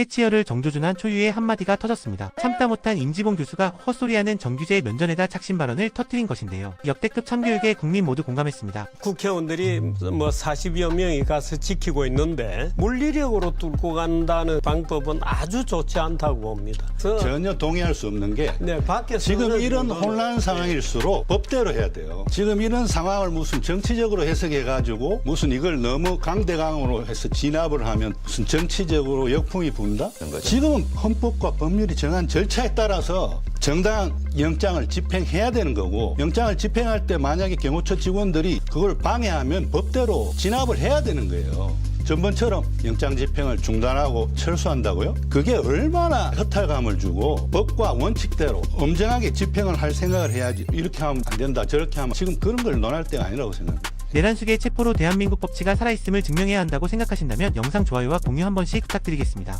새치열을 정조준한 초유의 한마디가 터졌습니다. 참다 못한 임지봉 교수가 헛소리하는 정규제의 면전에다 착신 발언을 터뜨린 것인데요. 역대급 참교육에 국민 모두 공감했습니다. 국회의원들이 뭐 40여 명이 가서 지키고 있는데 물리력으로 뚫고 간다는 방법은 아주 좋지 않다고 봅니다. 전혀 동의할 수 없는 게 네, 밖에서 지금 이런 혼란 상황일수록 법대로 해야 돼요. 지금 이런 상황을 무슨 정치적으로 해석해가지고 무슨 이걸 너무 강대강으로 해서 진압을 하면 무슨 정치적으로 역풍이 분다? 지금은 헌법과 법률이 정한 절차에 따라서 정당한 영장을 집행해야 되는 거고 영장을 집행할 때 만약에 경호처 직원들이 그걸 방해하면 법대로 진압을 해야 되는 거예요. 전번처럼 영장 집행을 중단하고 철수한다고요? 그게 얼마나 허탈감을 주고 법과 원칙대로 엄정하게 집행을 할 생각을 해야지 이렇게 하면 안 된다 저렇게 하면 지금 그런 걸 논할 때가 아니라고 생각합니다. 내란숙의 체포로 대한민국 법치가 살아있음을 증명해야 한다고 생각하신다면 영상 좋아요와 공유 한 번씩 부탁드리겠습니다.